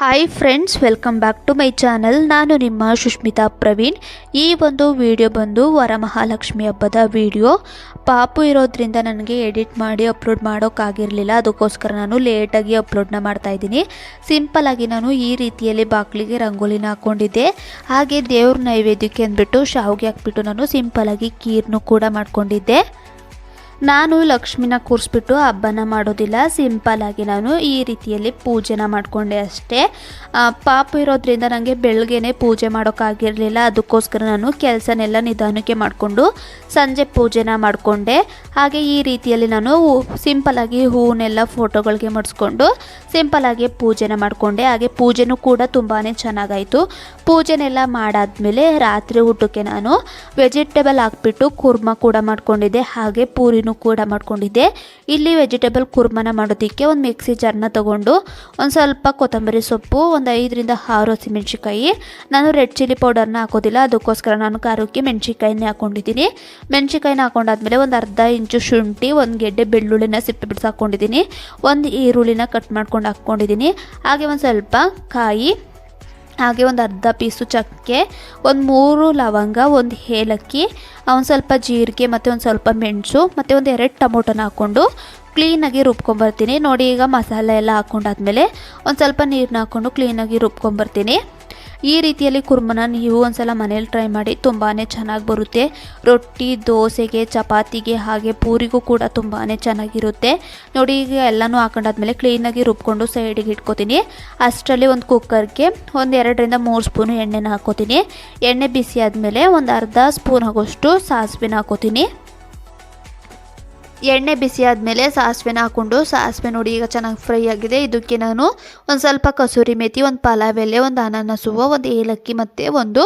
Hi friends welcome back to my channel ನಾನು ನಿಮ್ಮ ಸುಷ್ಮಿತಾ ಪ್ರವೀಣ್. ಈ ಒಂದು ವಿಡಿಯೋ ಬಂದು ವರಮಹಾಲಕ್ಷ್ಮಿ ಹಬ್ಬದ ವಿಡಿಯೋ ಪಾಪು ಇರೋದ್ರಿಂದ ನನಗೆ ಎಡಿಟ್ ಮಾಡಿ ಅಪ್ಲೋಡ್ ಮಾಡೋಕ್ಕಾಗಿರಲಿಲ್ಲ. ಅದಕ್ಕೋಸ್ಕರ ನಾನು ಲೇಟಾಗಿ ಅಪ್ಲೋಡ್ನ ಮಾಡ್ತಾ ಇದ್ದೀನಿ. ಸಿಂಪಲ್ಲಾಗಿ ನಾನು ಈ ರೀತಿಯಲ್ಲಿ ಬಾಗಿಲಿಗೆ ರಂಗೋಲಿನ ಹಾಕ್ಕೊಂಡಿದ್ದೆ ಹಾಗೆ ದೇವ್ರ ನೈವೇದ್ಯಕ್ಕೆ ಅಂದ್ಬಿಟ್ಟು ಶಾವಿಗೆ ಹಾಕ್ಬಿಟ್ಟು ನಾನು ಸಿಂಪಲಾಗಿ ಕೀರ್ನು ಕೂಡ ಮಾಡ್ಕೊಂಡಿದ್ದೆ. ನಾನು ಲಕ್ಷ್ಮಿನ ಕೂರಿಸ್ಬಿಟ್ಟು ಹಬ್ಬನ ಮಾಡೋದಿಲ್ಲ. ಸಿಂಪಲ್ ಆಗಿ ನಾನು ಈ ರೀತಿಯಲ್ಲಿ ಪೂಜೆನ ಮಾಡಿಕೊಂಡೆ ಅಷ್ಟೇ. ಪಾಪ ಇರೋದ್ರಿಂದ ನನಗೆ ಬೆಳಗ್ಗೆನೆ ಪೂಜೆ ಮಾಡೋಕ್ಕಾಗಿರಲಿಲ್ಲ ಅದಕ್ಕೋಸ್ಕರ ನಾನು ಕೆಲಸನೆಲ್ಲ ನಿಧಾನಕ್ಕೆ ಮಾಡಿಕೊಂಡು ಸಂಜೆ ಪೂಜೆನ ಮಾಡಿಕೊಂಡೆ. ಹಾಗೆ ಈ ರೀತಿಯಲ್ಲಿ ನಾನು ಸಿಂಪಲ್ಲಾಗಿ ಹೂವನ್ನೆಲ್ಲ ಫೋಟೋಗಳಿಗೆ ಮಾಡಿಸ್ಕೊಂಡು ಸಿಂಪಲ್ಲಾಗಿ ಪೂಜೆನ ಮಾಡಿಕೊಂಡೆ. ಹಾಗೆ ಪೂಜೆನೂ ಕೂಡ ತುಂಬಾ ಚೆನ್ನಾಗಾಯಿತು. ಪೂಜೆನೆಲ್ಲ ಮಾಡಾದಮೇಲೆ ರಾತ್ರಿ ಊಟಕ್ಕೆ ನಾನು ವೆಜಿಟೇಬಲ್ ಹಾಕ್ಬಿಟ್ಟು ಕುರ್ಮ ಕೂಡ ಮಾಡಿಕೊಂಡಿದ್ದೆ. ಹಾಗೆ ಪೂರಿನೂ ಕೂಡ ಮಾಡ್ಕೊಂಡಿದ್ದೆ. ಇಲ್ಲಿ ವೆಜಿಟೇಬಲ್ ಕುರ್ಮನ ಮಾಡೋದಕ್ಕೆ ಒಂದು ಮಿಕ್ಸಿ ಜಾರ್ನ ತಗೊಂಡು ಒಂದು ಸ್ವಲ್ಪ ಕೊತ್ತಂಬರಿ ಸೊಪ್ಪು, ಒಂದು ಐದರಿಂದ ಆರು ಹಸಿಮೆಣ್ಸಿಕಾಯಿ ನಾನು ರೆಡ್ ಚಿಲ್ಲಿ ಪೌಡರ್ನ ಹಾಕೋದಿಲ್ಲ, ಅದಕ್ಕೋಸ್ಕರ ನಾನು ಖಾರಕ್ಕೆ ಮೆಣಸಿಕಾಯಿನೇ ಹಾಕೊಂಡಿದ್ದೀನಿ. ಮೆಣಸಿಕಾಯಿನ ಹಾಕೊಂಡಾದ್ಮೇಲೆ ಒಂದು ಅರ್ಧ ಇಂಚು ಶುಂಠಿ, ಒಂದು ಗೆಡ್ಡೆ ಬೆಳ್ಳುಳ್ಳಿನ ಸಿಪ್ಪೆ ಬಿಡಿಸಿ ಹಾಕ್ಕೊಂಡಿದ್ದೀನಿ ಒಂದು ಈರುಳ್ಳಿನ ಕಟ್ ಮಾಡ್ಕೊಂಡು ಹಾಕ್ಕೊಂಡಿದ್ದೀನಿ ಹಾಗೆ ಒಂದು ಸ್ವಲ್ಪ ಕಾಯಿ ಹಾಗೆ ಒಂದು ಅರ್ಧ ಪೀಸು ಚಕ್ಕೆ, ಒಂದು ಮೂರು ಲವಂಗ, ಒಂದು ಏಲಕ್ಕಿ ಒಂದು ಸ್ವಲ್ಪ ಜೀರಿಗೆ ಮತ್ತು ಒಂದು ಸ್ವಲ್ಪ ಮೆಣಸು ಮತ್ತು ಒಂದು ಎರಡು ಟೊಮೊಟೊನ ಹಾಕ್ಕೊಂಡು ಕ್ಲೀನಾಗಿ ರುಬ್ಕೊಂಬರ್ತೀನಿ. ನೋಡಿ ಈಗ ಮಸಾಲೆ ಎಲ್ಲ ಹಾಕ್ಕೊಂಡಾದ್ಮೇಲೆ ಒಂದು ಸ್ವಲ್ಪ ನೀರನ್ನ ಹಾಕ್ಕೊಂಡು ಕ್ಲೀನಾಗಿ ರುಬ್ಕೊಂಬರ್ತೀನಿ. ಈ ರೀತಿಯಲ್ಲಿ ಕುರ್ಮನ ನೀವು ಒಂದ್ಸಲ ಮನೇಲಿ ಟ್ರೈ ಮಾಡಿ ತುಂಬಾ ಚೆನ್ನಾಗಿ ಬರುತ್ತೆ. ರೊಟ್ಟಿ, ದೋಸೆಗೆ, ಚಪಾತಿಗೆ ಹಾಗೆ ಪೂರಿಗೂ ಕೂಡ ತುಂಬಾ ಚೆನ್ನಾಗಿರುತ್ತೆ. ನೋಡಿ ಈಗ ಎಲ್ಲನೂ ಹಾಕೊಂಡಾದ್ಮೇಲೆ ಕ್ಲೀನಾಗಿ ರುಬ್ಕೊಂಡು ಸೈಡಿಗೆ ಇಟ್ಕೋತೀನಿ. ಅಷ್ಟರಲ್ಲಿ ಒಂದು ಕುಕ್ಕರ್ಗೆ ಒಂದು ಎರಡರಿಂದ ಮೂರು ಸ್ಪೂನು ಎಣ್ಣೆನ ಹಾಕೋತೀನಿ. ಎಣ್ಣೆ ಬಿಸಿ ಆದಮೇಲೆ ಒಂದು ಅರ್ಧ ಸ್ಪೂನ್ ಆಗೋಷ್ಟು ಸಾಸಿವೆನ ಹಾಕೋತೀನಿ. ಎಣ್ಣೆ ಬಿಸಿ ಆದಮೇಲೆ ಸಾಸಿವೆನ ಹಾಕ್ಕೊಂಡು ಸಾಸಿವೆ ನೋಡಿ ಈಗ ಚೆನ್ನಾಗಿ ಫ್ರೈ ಆಗಿದೆ. ಇದಕ್ಕೆ ನಾನು ಒಂದು ಸ್ವಲ್ಪ ಕಸೂರಿ ಮೇಥಿ ಒಂದು ಪಲಾವ್ ಎಲೆ, ಒಂದು ಅನಾನಸು ಒಂದು ಏಲಕ್ಕಿ ಮತ್ತು ಒಂದು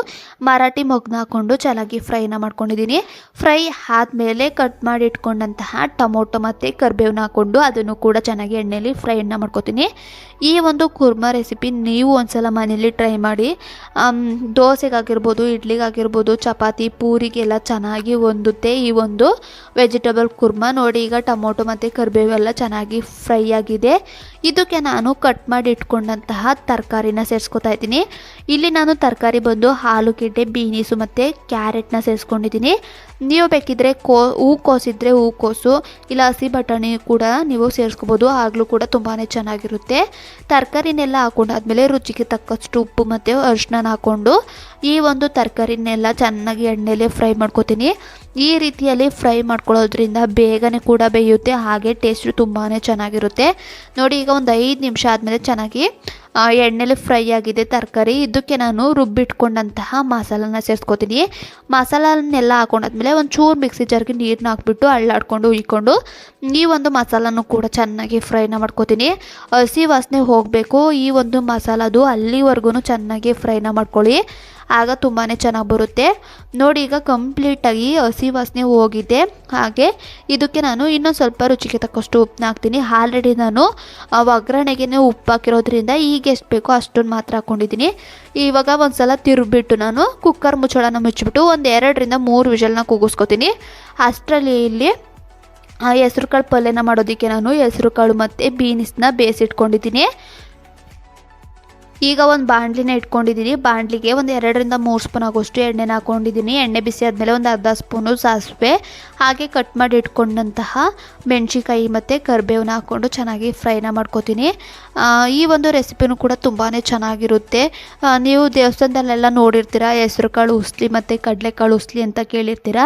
ಮರಾಠಿ ಮೊಗ್ನ ಹಾಕ್ಕೊಂಡು ಚೆನ್ನಾಗಿ ಫ್ರೈನ ಮಾಡ್ಕೊಂಡಿದ್ದೀನಿ ಫ್ರೈ ಆದಮೇಲೆ ಕಟ್ ಮಾಡಿ ಇಟ್ಕೊಂಡಂತಹ ಟೊಮೊಟೊ ಮತ್ತು ಕರಿಬೇವನ್ನ ಹಾಕ್ಕೊಂಡು ಅದನ್ನು ಕೂಡ ಚೆನ್ನಾಗಿ ಎಣ್ಣೆಯಲ್ಲಿ ಫ್ರೈನ ಮಾಡ್ಕೊತೀನಿ. ಈ ಒಂದು ಕುರ್ಮಾ ರೆಸಿಪಿ ನೀವು ಒಂದ್ಸಲ ಮನೇಲಿ ಟ್ರೈ ಮಾಡಿ. ದೋಸೆಗಾಗಿರ್ಬೋದು, ಇಡ್ಲಿಗಾಗಿರ್ಬೋದು, ಚಪಾತಿ, ಪೂರಿಗೆಲ್ಲ ಚೆನ್ನಾಗಿ ಹೊಂದುತ್ತೆ ಈ ಒಂದು ವೆಜಿಟೇಬಲ್ ಕುರ್ಮಾ ಈಗ ಟೊಮೊಟೊ ಮತ್ತು ಕರಿಬೇವು ಎಲ್ಲ ಚೆನ್ನಾಗಿ ಫ್ರೈ ಆಗಿದೆ. ಇದಕ್ಕೆ ನಾನು ಕಟ್ ಮಾಡಿ ಇಟ್ಕೊಂಡಂತಹ ತರಕಾರಿನ ಸೇರಿಸ್ಕೊತಾ ಇದ್ದೀನಿ. ಇಲ್ಲಿ ನಾನು ತರಕಾರಿ ಬಂದು ಆಲೂಗೆಡ್ಡೆ, ಬೀನೀಸು ಮತ್ತು ಕ್ಯಾರೆಟ್ನ ಸೇರಿಸ್ಕೊಂಡಿದ್ದೀನಿ. ನೀವು ಬೇಕಿದ್ರೆ ಕೋ ಹೂಕೋಸಿದ್ರೆ ಹೂಕೋಸು ಇಲ್ಲ ಹಸಿ ಬಟಾಣಿ ಕೂಡ ನೀವು ಸೇರಿಸ್ಕೋಬೋದು. ಆಗಲೂ ಕೂಡ ತುಂಬಾ ಚೆನ್ನಾಗಿರುತ್ತೆ. ತರಕಾರಿನೆಲ್ಲ ಹಾಕೊಂಡಾದ್ಮೇಲೆ ರುಚಿಗೆ ತಕ್ಕಷ್ಟು ಉಪ್ಪು ಮತ್ತು ಅರಿಶಿನ ಹಾಕ್ಕೊಂಡು ಈ ಒಂದು ತರಕಾರಿನೆಲ್ಲ ಚೆನ್ನಾಗಿ ಎಣ್ಣೆಲೆ ಫ್ರೈ ಮಾಡ್ಕೊತೀನಿ. ಈ ರೀತಿಯಲ್ಲಿ ಫ್ರೈ ಮಾಡ್ಕೊಳ್ಳೋದ್ರಿಂದ ಬೇಗನೆ ಕೂಡ ಬೇಯುತ್ತೆ, ಹಾಗೆ ಟೇಸ್ಟು ತುಂಬಾ ಚೆನ್ನಾಗಿರುತ್ತೆ. ನೋಡಿ, ಈಗ ಒಂದು ಐದು ನಿಮಿಷ ಆದಮೇಲೆ ಚೆನ್ನಾಗಿ ಎಣ್ಣೆಲಿ ಫ್ರೈ ಆಗಿದೆ, ತರಕಾರಿ. ಇದಕ್ಕೆ ನಾನು ರುಬ್ಬಿಟ್ಕೊಂಡಂತಹ ಮಸಾಲನ ಸೇರಿಸ್ಕೊತೀನಿ. ಮಸಾಲನ್ನೆಲ್ಲ ಹಾಕೊಂಡಾದ್ಮೇಲೆ ಒಂದು ಚೂರು ಮಿಕ್ಸಿ ಜಾರ್ಗೆ ನೀರನ್ನ ಹಾಕ್ಬಿಟ್ಟು ಅಳ್ಳಾಡ್ಕೊಂಡು ಉಯ್ಕೊಂಡು ಈ ಒಂದು ಮಸಾಲನೂ ಕೂಡ ಚೆನ್ನಾಗಿ ಫ್ರೈನ ಮಾಡ್ಕೊತೀನಿ. ಹಸಿ ವಾಸನೆ ಹೋಗಬೇಕು. ಈ ಒಂದು ಮಸಾಲದು ಅಲ್ಲಿವರೆಗೂ ಚೆನ್ನಾಗಿ ಫ್ರೈನ ಮಾಡ್ಕೊಳ್ಳಿ. ಆಗ ತುಂಬಾ ಚೆನ್ನಾಗಿ ಬರುತ್ತೆ. ನೋಡಿ ಈಗ ಕಂಪ್ಲೀಟಾಗಿ ಹಸಿ ವಾಸನೆ ಹೋಗಿದೆ. ಹಾಗೆ ಇದಕ್ಕೆ ನಾನು ಇನ್ನೊಂದು ಸ್ವಲ್ಪ ರುಚಿಗೆ ತಕ್ಕಷ್ಟು ಉಪ್ಪನ್ನ ಹಾಕ್ತೀನಿ. ಆಲ್ರೆಡಿ ನಾನು ಒಗ್ಗರಣೆಗೆ ಉಪ್ಪು ಹಾಕಿರೋದ್ರಿಂದ ಈಗ ಎಷ್ಟು ಬೇಕೋ ಅಷ್ಟೊಂದು ಮಾತ್ರ ಹಾಕ್ಕೊಂಡಿದ್ದೀನಿ ಇವಾಗ ಒಂದು ಸಲ ತಿರುಗಿಬಿಟ್ಟು ನಾನು ಕುಕ್ಕರ್ ಮುಚ್ಚಳನ ಮುಚ್ಚಿಬಿಟ್ಟು ಒಂದು ಎರಡರಿಂದ ಮೂರು ವಿಷಲ್ನ ಕೂಗಿಸ್ಕೊತೀನಿ. ಅಷ್ಟರಲ್ಲಿ ಇಲ್ಲಿ ಹೆಸ್ರು ಕಾಳು ಪಲ್ಯನ ಮಾಡೋದಕ್ಕೆ ನಾನು ಹೆಸರು ಕಾಳು ಮತ್ತು ಬೀನ್ಸ್ನ ಬೇಯಿಸಿಟ್ಕೊಂಡಿದ್ದೀನಿ. ಈಗ ಒಂದು ಬಾಣಲಿನ ಇಟ್ಕೊಂಡಿದ್ದೀನಿ ಬಾಣಲಿಗೆ ಒಂದು ಎರಡರಿಂದ ಮೂರು ಸ್ಪೂನ್ ಆಗೋಷ್ಟು ಎಣ್ಣೆನ ಹಾಕೊಂಡಿದ್ದೀನಿ ಎಣ್ಣೆ ಬಿಸಿ ಆದಮೇಲೆ ಒಂದು ಅರ್ಧ ಸ್ಪೂನು ಸಾಸಿವೆ, ಹಾಗೆ ಕಟ್ ಮಾಡಿ ಇಟ್ಕೊಂಡಂತಹ ಮೆಣಸಿಕಾಯಿ ಮತ್ತು ಕರಿಬೇವನ್ನ ಹಾಕ್ಕೊಂಡು ಚೆನ್ನಾಗಿ ಫ್ರೈನ ಮಾಡ್ಕೊತೀನಿ. ಈ ಒಂದು ರೆಸಿಪಿನೂ ಕೂಡ ತುಂಬಾ ಚೆನ್ನಾಗಿರುತ್ತೆ. ನೀವು ದೇವಸ್ಥಾನದಲ್ಲೆಲ್ಲ ನೋಡಿರ್ತೀರ ಹೆಸ್ರು ಕಾಳು ಉಸ್ಲಿ ಮತ್ತು ಕಡಲೆಕಾಳು ಉಸ್ಲಿ ಅಂತ ಕೇಳಿರ್ತೀರ?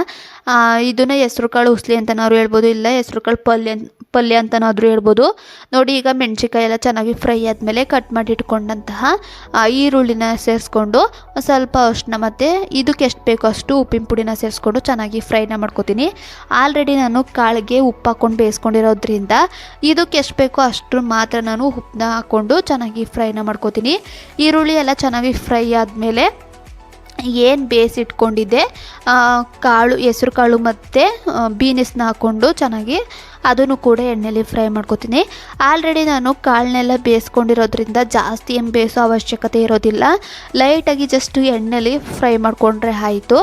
ಇದನ್ನ ಹೆಸ್ರು ಕಾಳು ಉಸ್ಲಿ ಅಂತನಾದ್ರು ಹೇಳ್ಬೋದು, ಇಲ್ಲ ಹೆಸ್ರು ಕಾಳು ಪಲ್ಯ ಪಲ್ಯ ಅಂತನಾದರೂ ಹೇಳ್ಬೋದು. ನೋಡಿ, ಈಗ ಮೆಣಸಿಕಾಯಿ ಎಲ್ಲ ಚೆನ್ನಾಗಿ ಫ್ರೈ ಆದಮೇಲೆ ಕಟ್ ಮಾಡಿ ಇಟ್ಕೊಂಡಂತಹ ಈರುಳ್ಳಿನ ಸೇರಿಸ್ಕೊಂಡು ಸ್ವಲ್ಪ ಅಷ್ಟನ್ನ ಮತ್ತು ಇದಕ್ಕೆ ಎಷ್ಟು ಬೇಕೋ ಅಷ್ಟು ಉಪ್ಪಿನ ಪುಡಿನ ಸೇರಿಸ್ಕೊಂಡು ಚೆನ್ನಾಗಿ ಫ್ರೈನ ಮಾಡ್ಕೊತೀನಿ. ಆಲ್ರೆಡಿ ನಾನು ಕಾಳಿಗೆ ಉಪ್ಪು ಹಾಕ್ಕೊಂಡು ಬೇಯಿಸ್ಕೊಂಡಿರೋದ್ರಿಂದ ಇದಕ್ಕೆ ಎಷ್ಟು ಬೇಕೋ ಅಷ್ಟು ಮಾತ್ರ ನಾನು ಉಪ್ಪನ್ನ ಹಾಕ್ಕೊಂಡು ಚೆನ್ನಾಗಿ ಫ್ರೈನ ಮಾಡ್ಕೋತೀನಿ. ಈರುಳ್ಳಿ ಎಲ್ಲ ಚೆನ್ನಾಗಿ ಫ್ರೈ ಆದಮೇಲೆ ಏನು ಬೇಯಿಸಿಟ್ಕೊಂಡಿದ್ದೆ ಕಾಳು, ಹೆಸ್ರು ಕಾಳು ಮತ್ತು ಬೀನಿಸ್ನ ಹಾಕ್ಕೊಂಡು ಚೆನ್ನಾಗಿ ಅದನ್ನು ಕೂಡ ಎಣ್ಣೆಲಿ ಫ್ರೈ ಮಾಡ್ಕೊತೀನಿ. ಆಲ್ರೆಡಿ ನಾನು ಕಾಳನ್ನೆಲ್ಲ ಬೇಯಿಸ್ಕೊಂಡಿರೋದ್ರಿಂದ ಜಾಸ್ತಿ ಏನು ಬೇಯಿಸೋ ಅವಶ್ಯಕತೆ ಇರೋದಿಲ್ಲ. ಲೈಟಾಗಿ ಜಸ್ಟ್ ಎಣ್ಣೆಲಿ ಫ್ರೈ ಮಾಡಿಕೊಂಡ್ರೆ ಆಯಿತು.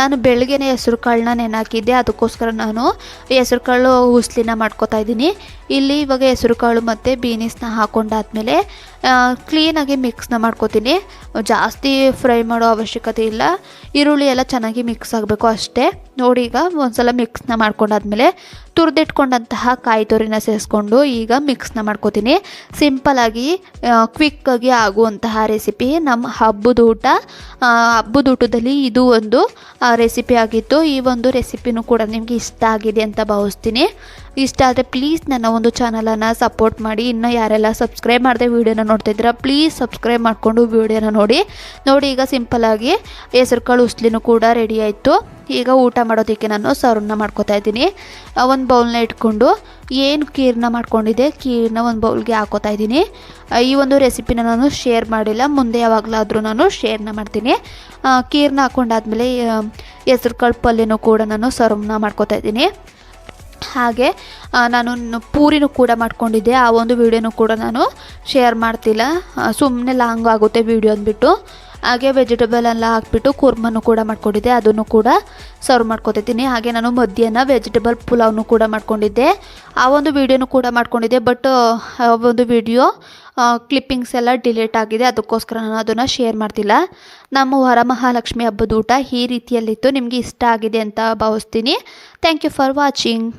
ನಾನು ಬೆಳಗ್ಗೆನೇ ಹೆಸರು ಕಾಳನ್ನ ನೆನಾಕಿದ್ದೆ. ಅದಕ್ಕೋಸ್ಕರ ನಾನು ಹೆಸರು ಕಾಳು ಉಸ್ಲಿನ ಮಾಡ್ಕೊತಾ ಇದ್ದೀನಿ. ಇಲ್ಲಿ ಇವಾಗ ಹೆಸರು ಕಾಳು ಮತ್ತು ಬೀನಿಸ್ನ ಹಾಕೊಂಡಾದ್ಮೇಲೆ ಕ್ಲೀನಾಗಿ ಮಿಕ್ಸ್ನ ಮಾಡ್ಕೊತೀನಿ. ಜಾಸ್ತಿ ಫ್ರೈ ಮಾಡೋ ಅವಶ್ಯಕತೆ ಇಲ್ಲ. ಈರುಳ್ಳಿ ಎಲ್ಲ ಚೆನ್ನಾಗಿ ಮಿಕ್ಸ್ ಆಗಬೇಕು ಅಷ್ಟೇ. ನೋಡಿ ಈಗ ಒಂದ್ಸಲ ಮಿಕ್ಸ್ನ ಮಾಡ್ಕೊಂಡಾದ್ಮೇಲೆ ತುರಿದಿಟ್ಕೊಂಡಂತಹ ಕಾಯಿ ತುರಿನ ಸೇರಿಸ್ಕೊಂಡು ಈಗ ಮಿಕ್ಸ್ನ ಮಾಡ್ಕೋತೀನಿ. ಸಿಂಪಲಾಗಿ ಕ್ವಿಕ್ಕಾಗಿ ಆಗುವಂತಹ ರೆಸಿಪಿ ನಮ್ಮ ಹಬ್ಬದ ಊಟ. ಹಬ್ಬದ ಊಟದಲ್ಲಿ ಇದು ಒಂದು ರೆಸಿಪಿ ಆಗಿತ್ತು. ಈ ಒಂದು ರೆಸಿಪಿನೂ ಕೂಡ ನಿಮಗೆ ಇಷ್ಟ ಆಗಿದೆ ಅಂತ ಭಾವಿಸ್ತೀನಿ. ಇಷ್ಟ ಆದರೆ ಪ್ಲೀಸ್ ನನ್ನ ಒಂದು ಚಾನಲನ್ನು ಸಪೋರ್ಟ್ ಮಾಡಿ. ಇನ್ನು ಯಾರೆಲ್ಲ ಸಬ್ಸ್ಕ್ರೈಬ್ ಮಾಡದೆ ವೀಡಿಯೋನ ನೋಡ್ತಿದ್ದೀರಾ ಪ್ಲೀಸ್ ಸಬ್ಸ್ಕ್ರೈಬ್ ಮಾಡಿಕೊಂಡು ವೀಡಿಯೋನ ನೋಡಿ. ನೋಡಿ, ಈಗ ಸಿಂಪಲಾಗಿ ಹೆಸರು ಕಾಳು ಉಸ್ಲಿನೂ ಕೂಡ ರೆಡಿ ಆಯಿತು. ಈಗ ಊಟ ಮಾಡೋದಕ್ಕೆ ನಾನು ಸರ್ವ್ನ ಮಾಡ್ಕೊತಾ ಇದ್ದೀನಿ. ಒಂದು ಬೌಲ್ನ ಇಟ್ಕೊಂಡು ಏನು ಕೀರ್ನ ಮಾಡ್ಕೊಂಡಿದ್ದೆ ಕೀರ್ನ ಒಂದು ಬೌಲ್ಗೆ ಹಾಕೋತಾ ಇದ್ದೀನಿ. ಈ ಒಂದು ರೆಸಿಪಿನ ನಾನು ಶೇರ್ ಮಾಡಿಲ್ಲ, ಮುಂದೆ ಯಾವಾಗಲಾದರೂ ನಾನು ಶೇರ್ನ ಮಾಡ್ತೀನಿ. ಕೀರ್ನ ಹಾಕೊಂಡಾದ್ಮೇಲೆ ಹೆಸ್ರು ಕಾಳು ಪಲ್ಯನೂ ಕೂಡ ನಾನು ಸರ್ವ್ನ ಮಾಡ್ಕೊತಾ ಇದ್ದೀನಿ. ಹಾಗೆ ನಾನು ಪೂರಿನೂ ಕೂಡ ಮಾಡ್ಕೊಂಡಿದ್ದೆ. ಆ ಒಂದು ವಿಡಿಯೋನೂ ಕೂಡ ನಾನು ಶೇರ್ ಮಾಡ್ತಿಲ್ಲ. ಸುಮ್ಮನೆ ಲಾಂಗ್ ಆಗುತ್ತೆ ವಿಡಿಯೋ ಅಂದ್ಬಿಟ್ಟು. ಹಾಗೆ ವೆಜಿಟೇಬಲ್ ಎಲ್ಲ ಹಾಕ್ಬಿಟ್ಟು ಕುರ್ಮನು ಕೂಡ ಮಾಡ್ಕೊಂಡಿದ್ದೆ. ಅದನ್ನು ಕೂಡ ಸರ್ವ್ ಮಾಡ್ಕೊತಿದ್ದೀನಿ. ಹಾಗೆ ನಾನು ಮಧ್ಯಾಹ್ನ ವೆಜಿಟೇಬಲ್ ಪುಲಾವ್ನು ಕೂಡ ಮಾಡ್ಕೊಂಡಿದ್ದೆ. ಆ ಒಂದು ವೀಡಿಯೋನು ಕೂಡ ಮಾಡ್ಕೊಂಡಿದ್ದೆ. ಬಟ್, ಆ, ಒಂದು ವಿಡಿಯೋ ಕ್ಲಿಪ್ಪಿಂಗ್ಸ್ ಎಲ್ಲ ಡಿಲೀಟ್ ಆಗಿದೆ. ಅದಕ್ಕೋಸ್ಕರ ನಾನು ಅದನ್ನು ಶೇರ್ ಮಾಡ್ತಿಲ್ಲ. ನಮ್ಮ ವರಮಹಾಲಕ್ಷ್ಮಿ ಹಬ್ಬದ ಊಟ ಈ ರೀತಿಯಲ್ಲಿತ್ತು. ನಿಮಗೆ ಇಷ್ಟ ಆಗಿದೆ ಅಂತ ಭಾವಿಸ್ತೀನಿ. Thank you for watching